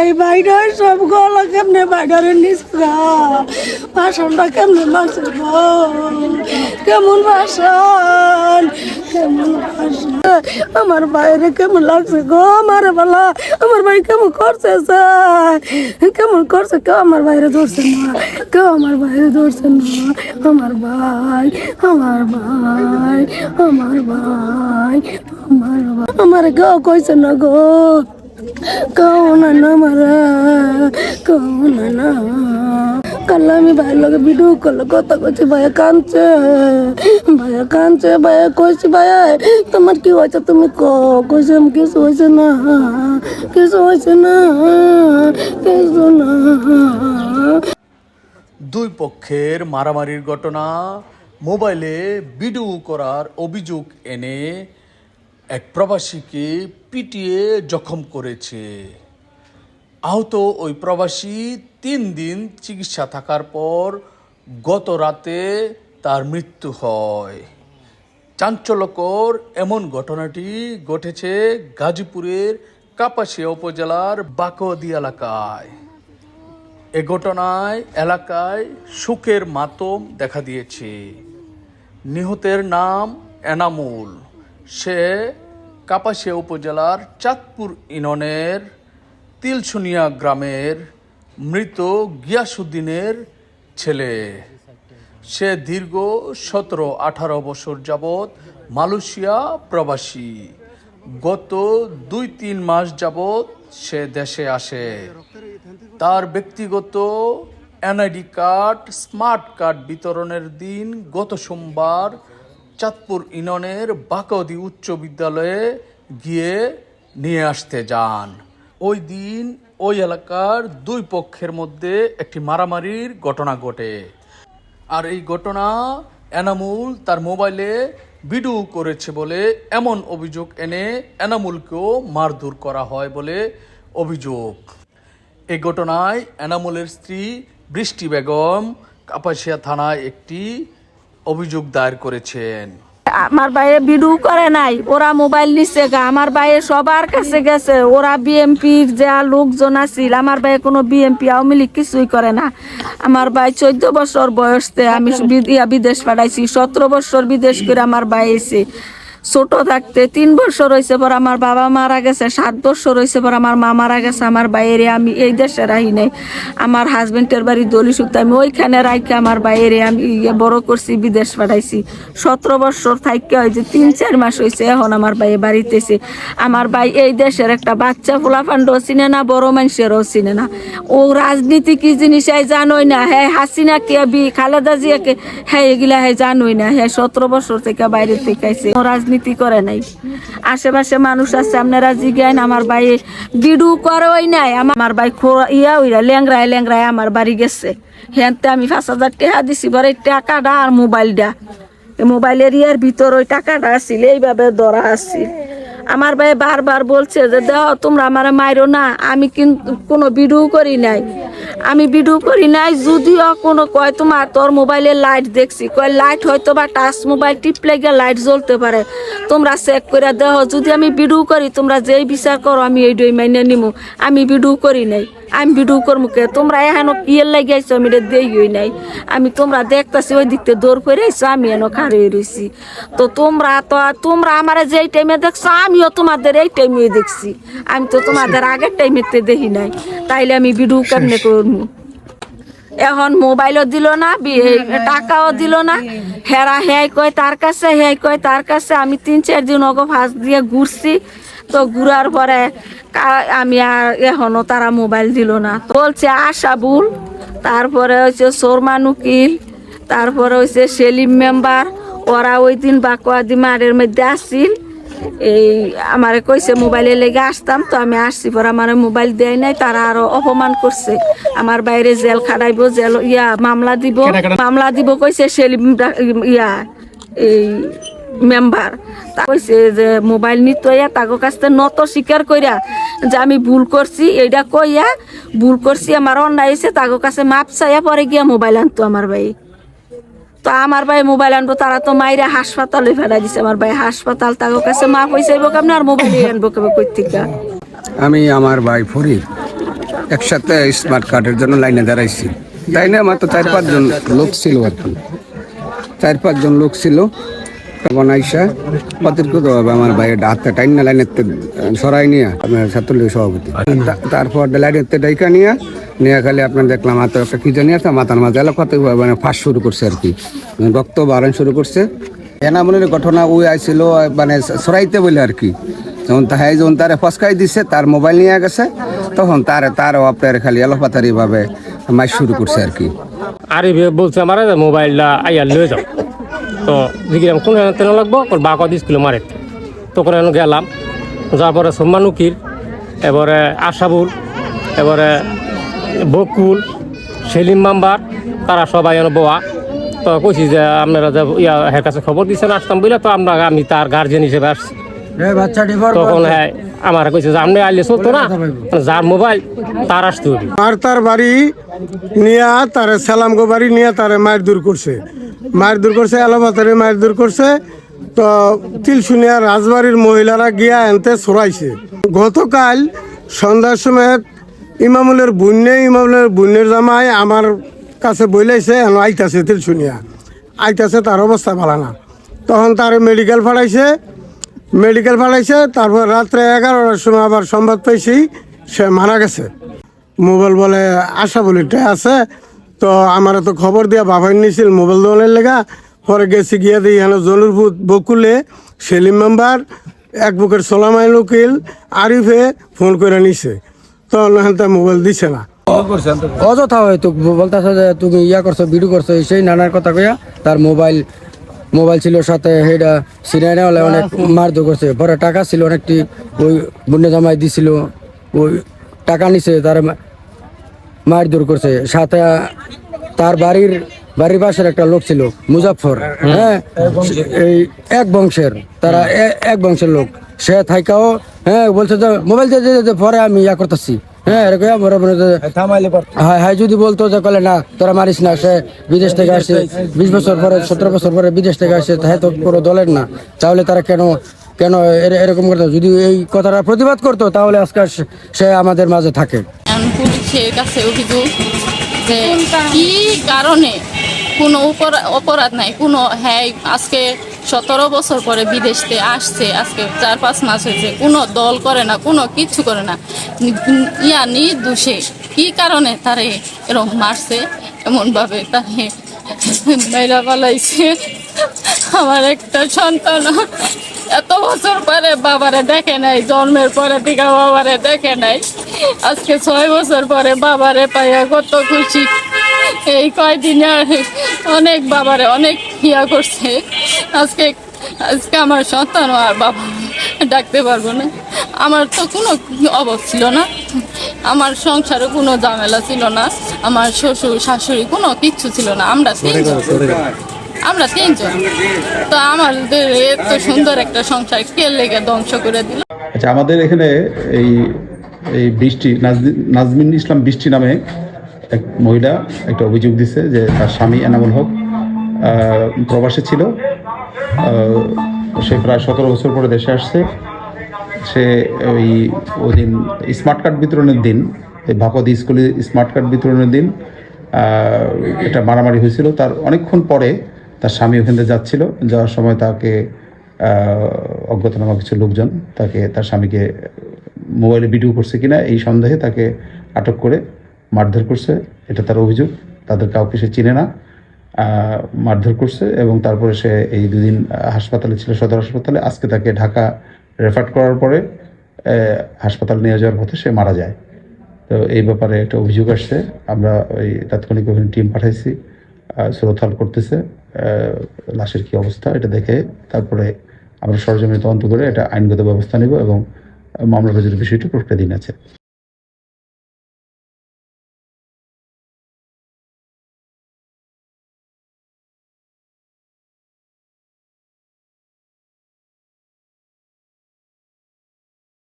এই বাইরের সব গলা কেমনে বাইরের নিচা বাসনটা কেমনে গো কেমন বাসন? কেমন বাসন? আমার বাইরে কেমন লাগছে গো আমার বলা? আমার ভাই কেমন করছে কেমন করছে? কেউ আমার বাইরে ধরছে না। কেউ আমার বাইরে ধরছে না। আমার ভাই আমার ভাই আমার ভাই আমার ভাই। আমার গো কইছে না গো। না মারা কৌন না। কাল আমি ভাইয়ের লগে ভিডিও করলে, কথা কইছি, ভাইয়া কাঁদছে ভাইয়া কাঁদছে, ভাইয়া কইছি, ভাইয়া, তোমার কি হয়েছে তুমি ক কইছে আমি কিছু হয়েছে না, কিছু হয়েছে না, কিছু না। দুই পক্ষের মারামারির ঘটনা মোবাইলে ভিডিও করার অভিযোগ এনে এক প্রবাসীকে পিটিয়ে জখম করেছে। আহত ওই প্রবাসী তিন দিন চিকিৎসা থাকার পর গত রাতে তার মৃত্যু হয়। চাঞ্চল্যকর এমন ঘটনাটি ঘটেছে গাজীপুরের কাপাসিয়া উপজেলার বাকদি এলাকায়। এ ঘটনায় এলাকায় শোকের মাতম দেখা দিয়েছে। নিহতের নাম এনামুল। সে কাপাসিয়া উপজেলার চাঁদপুর ইউনিয়নের তিলসুনিয়া গ্রামের মৃত গিয়াসুদ্দিনের ছেলে। সে দীর্ঘ সতেরো আঠারো বছর যাবৎ মালয়েশিয়া প্রবাসী। গত দুই তিন মাস যাবৎ সে দেশে আসে। তার ব্যক্তিগত এনআইডি কার্ড, স্মার্ট কার্ড বিতরণের দিন গত সোমবার চাঁদপুর ইউনিয়নের বাকদি উচ্চ বিদ্যালয়ে গিয়ে নিয়ে আসতে যান। ওই দিন ওই এলাকার দুই পক্ষের মধ্যে একটি মারামারির ঘটনা ঘটে। আর এই ঘটনা এনামুল তার মোবাইলে ভিডিও করেছে বলে এমন অভিযোগ এনে এনামুলকেও মারধর করা হয় বলে অভিযোগ। এই ঘটনায় এনামুলের স্ত্রী বৃষ্টি বেগম কাপাসিয়া থানায় একটি অভিযোগ দায়ের করেছেন। আমার ভাইয়ে ভিডিও করে নাই, ওরা মোবাইল নিচ্ছে গা। আমার ভাইয়ে সবার কাছে গেছে, ওরা বিএমপির যা লোকজন আছিল, আমার ভাইয়ে কোনো বিএমপি, আওয়ামী লীগ কিছুই করে না। আমার ভাই চোদ্দ বছর বয়সতে আমি বিদেশ পাঠাইছি, সতেরো বছর বিদেশ করে আমার ভাই এসে ছোট থাকতে তিন বছর হয়েছে পর আমার বাবা মারা গেছে, সাত বছর হয়েছে পর আমার মা মারা গেছে, আমার বাইরে আমি এই দেশে রাহি নাই। আমার হাজবেন্ডের বাড়ি দলি সুক্ত আমি ওইখানে রাখি আমার বাইরে আমি ইয়ে বড় করছি, বিদেশ পাঠাইছি। সতেরো বছর থাইকে হয় যে তিন, চার মাস হয়েছে এখন আমার ভাই বাড়িতেছে আমার ভাই এই দেশের একটা বাচ্চা, ফুলাফান্ডও চিনে না, বড় মানুষেরও চিনে না। ও রাজনীতি কি জিনিস এই জানোই না হ্যাঁ হাসিনা কে, বি খালেদা জিয়াকে হ্যাঁ এগুলা হ্যাঁ জানোই না হ্যাঁ সতেরো বছর থেকে বাইরে থেকে ও রাজনীতি করে নাই। আশেপাশে মানুষ আছে, আপনারা জিজ্ঞান আমার ভাই বিডু করেই নাই। আমার ভাই ইয়া উইরা ল্যাংরায় ল্যাংরায় আমার বাড়ি গেছে। হ্যাঁ আমি পাঁচ হাজার টাকা দিছি বরে টাকাটা আর মোবাইলটা। মোবাইলের ইয়ার ভিতর ওই টাকাটা আসছিল এইভাবে ধরা আসছিল আমার ভাই বারবার বলছে যে দেহ তোমরা আমার মাইরো না। আমি কিন্তু কোনো ভিডিও করি নাই। আমি ভিডিও করি নাই, যদিও কোনো কয়, তোমার তোর মোবাইলে লাইট দেখছি। কয়, লাইট হয়তো বা টাচ মোবাইল টিপলে গিয়ে লাইট জ্বলতে পারে। তোমরা চেক করে দেহ যদি আমি ভিডিও করি, তোমরা যেই বিচার করো, আমি এইটাই মাইনে নিমু। আমি ভিডিও করি নাই। আমি ভিডিও করব কে? তোমরা এখানো কিয়ের লাগে আইছো? আমি এটা দেই নাই। আমি তোমরা দেখতেছি ওই দিকতে দৌড় করে আইছো আমি এনো খারে রয়েছি তো তোমরা তো তোমরা আমার যেই টাইমে দেখছ আমিও তোমাদের এই টাইমে দেখছি। আমি তো তোমাদের আগের টাইমেতে দেখি নাই। তাইলে আমি ভিডিও কেমনে করব এখন মোবাইলও দিল না টাকাও দিল না। হেরা হেয়াই কয় তার কাছে হেয়াই কয় তার কাছে। আমি তিন চার দিন ওকে ফাঁস দিয়ে ঘুরছি। তো ঘুরার পরে আমি আর এখনও তারা মোবাইল দিল না। বলছে আশাবুল তারপরে হচ্ছে সোরমান উকিল তারপরে হচ্ছে সেলিম মেম্বার। ওরা ওই দিন বাকুয়াদি মারের মধ্যে আসছিল। এই আমারে কইছে মোবাইলে লেগে আসতাম তো আমি আসছি পর আমার মোবাইল দেয় নাই তারা আরও অপমান করছে। আমার বাইরে জেল খাটাইবো জেল ইয়া মামলা দিব। মামলা দিব কইছে সেলিম ইয়া এই মেম্বার তা কইছে যে মোবাইল নিত ইয়া, তাগো কাছ নত স্বীকার কইরা যে আমি ভুল করছি এইটা কইয়া ভুল করছি, আমার অন্যায় হয়েছে তাগো কাছে মাপ চাইয়া পরে গিয়া মোবাইল আনতো আমার ভাই। তো আমার ভাই মোবাইল আনব, তারা তো মাইরে হাসপাতালে ফেলা দিছে আমার ভাই। হাসপাতাল তার কাছে মা পয়সা আইব কেমন আর মোবাইল আনব কেমন কই আমি আমার ভাই ফরিদ, একসাথে স্মার্ট কার্ডের জন্য লাইনে দাঁড়াইছি। লাইনে আমার তো চার পাঁচজন লোক ছিল আর কি। চার পাঁচজন লোক ছিল। তখন আইসা আমার ভাইয়ের টাইন না, লাইনের সরাই নিয়ে আপনার ছাত্রলীগ সভাপতি। তারপর লাইনের ডাইকা নিয়ে খালি আপনার দেখলাম হাতে একটা জানি আছে, মাথার মানে ফাঁস শুরু করছে আর কি। রক্ত বাড়ান শুরু করছে। এনামনের ঘটনা ওই আইছিল মানে সরাইতে বলে আর কি। যখন তাহাই যখন তারে ফসকাই দিছে, তার মোবাইল নিয়ে গেছে, তখন তার তারও আপনার খালি এলোপাতারি ভাবে মাইক শুরু করছে আর কি। আরিফে বলছে আমার মোবাইলটা আইয়া লয়ে যাও। তো দেখলাম কোন তেল লাগবো? ওর বাক দিছিল মারে। তখন এখন গেলাম। যাওয়ার পরে সম্মান উকিল এবারে আশাবুল এবারে বকুল সেলিম মাম্বার তারা সবাই এনে বোয়া। তো কইছি যে আপনারা যে ইয়া হের কাছে খবর দিচ্ছেন আসতাম বুঝলে তো আমরা আমি তার গার্জেন হিসেবে আসছি। তখন হ্যাঁ আমার কইছে আপনি আইলে চলতো না? যার মোবাইল, তার আসতে আর তার বাড়ি নিয়া তারে সালামগো বাড়ি নিয়ে তারে মায়ের দূর করছে। মায়ের দূর করছে এলাবাতারে মায়ের দূর করছে। তো তিলশুনিয়া রাজবাড়ির মহিলারা গিয়া এনতে ছড়াইছে। গতকাল সন্ধ্যার সময় ইমামুলের বুন্যে ইমামুলের বুন্যের জামাই আমার কাছে বইলাইছে, এন, আইতাছে তিলশুনিয়া। আইতাছে, তার অবস্থা ভালো না। তখন তার মেডিকেল ফাড়াইছে মেডিকেল ফাড়াইছে তারপর রাত্রে এগারোটার সময় আবার সংবাদ পাইছি সে মারা গেছে। মোবাইল বলে আশা বলিটা আছে। তো আমার তো খবর দিয়া বাবাই নিছিল মোবাইল দোকানের লেগা। পরে গেছি গিয়া দিই এখানে জলুর বকুলে সেলিম মেম্বার এক বুকের সোলামাইল উকিল আরিফে ফোন করে নিছে। তো হেনতে মোবাইল দিছে না। অযথা হয় তো বলতেছে যে তুমি ইয়া করছ ভিডিও করছ সেই নানার কথা কইয়া তার মোবাইল মোবাইল ছিল সাথে সেটা সিনাইনে হলে অনেক মারধর করছে। পরে টাকা ছিল অনেকটি ওই বন্যা জামাই দিছিল ওই টাকা নিছে তার মার মারধর করছে। সাথে তার বাড়ির বাড়ির পাশের একটা লোক ছিল মুজাফর হ্যাঁ এই এক বংশের তারা এক বংশের লোক। সে থাইকাও হ্যাঁ বলছে যে মোবাইল দিয়ে পরে আমি ইয়া করতেছি। হ্যাঁ এরকম বড় বড় হ্যাঁ হ্যাঁ যদি বলতো যে কলে না তোরা মারিস না সে বিদেশ থেকে আসে। বিশ বছর পরে সতেরো বছর পরে বিদেশ থেকে আসে তাই তো পুরো দলের না। তাহলে তারা কেন কেন এরকম করতো? যদি এই কথাটা প্রতিবাদ করতো তাহলে আজকে সে- আমাদের মাঝে থাকে। পুলিশের কাছে অভিযোগ যে কি কারণে কোনো অপরা- অপরাধ নাই? কোনো হ্যাঁ আজকে সতেরো বছর পরে বিদেশ থেকে আসছে, আজকে চার পাঁচ মাস হয়েছে, কোনো দল করে না, কোনো কিচ্ছু করে না। ইয়া নি- নির্দোষে কি কারণে তারে এরকম মারছে? এমনভাবে তারে মেয়েরা পালাইছে। আমার একটা সন্তান এত বছর পরে বাবারে দেখে নাই, জন্মের পরে থেকে বাবারে দেখে নাই। আজকে ছয় বছর পরে বাবারে পাইয়া কত খুশি। এই কয়দিনে আর অনেক বাবারে অনেক ইয়া করছে। আজকে আজকে আমার সন্তানও আর বাবা ডাকতে পারব না। আমার তো কোনো অভাব ছিল না। আমার সংসারে কোনো ঝামেলা ছিল না। আমার শ্বশুর শাশুড়ি কোনো কিচ্ছু ছিল না। আমরা তিনজন। আমরা তিনজন। তো আমাদের এত সুন্দর একটা সংসার কে লেগে ধ্বংস করে দিল? আচ্ছা আমাদের এখানে এই এই বৃষ্টি নাজমিন ইসলাম বৃষ্টি নামে এক মহিলা একটা অভিযোগ দিছে যে তার স্বামী এনামুল হক প্রবাসে ছিল। সে প্রায় সতেরো বছর পরে দেশে আসছে। সে ওই ওই দিন স্মার্ট কার্ড বিতরণের দিন, এই ভাপদি স্কুলে স্মার্ট কার্ড বিতরণের দিন এটা মারামারি হয়েছিল। তার অনেকক্ষণ পরে তার স্বামী ওখান থেকে যাচ্ছিল। যাওয়ার সময় তাকে অজ্ঞাতনামা কিছু লোকজন তাকে, তার স্বামীকে মোবাইলে ভিডিও করছে কিনা, এই সন্দেহে তাকে আটক করে মারধর করছে, এটা তার অভিযোগ, তাদের কাউকে সে চিনে না মারধর করছে এবং তারপরে সে এই দুদিন হাসপাতালে ছিল, সদর হাসপাতালে, আজকে তাকে ঢাকা রেফার করার পরে হাসপাতাল নিয়ে যাওয়ার পথে সে মারা যায়। তো এই ব্যাপারে একটা অভিযোগ আসছে, আমরা ওই তাৎক্ষণিক ওখানে টিম পাঠাইছি সুরথাল করতেছে লাশের কি অবস্থা এটা দেখে তারপরে আমরা সরজমিনে তদন্ত করে এটা আইনগত ব্যবস্থা নেব এবং মামলা রুজুর বিষয়টি প্রক্রিয়াধীন আছে।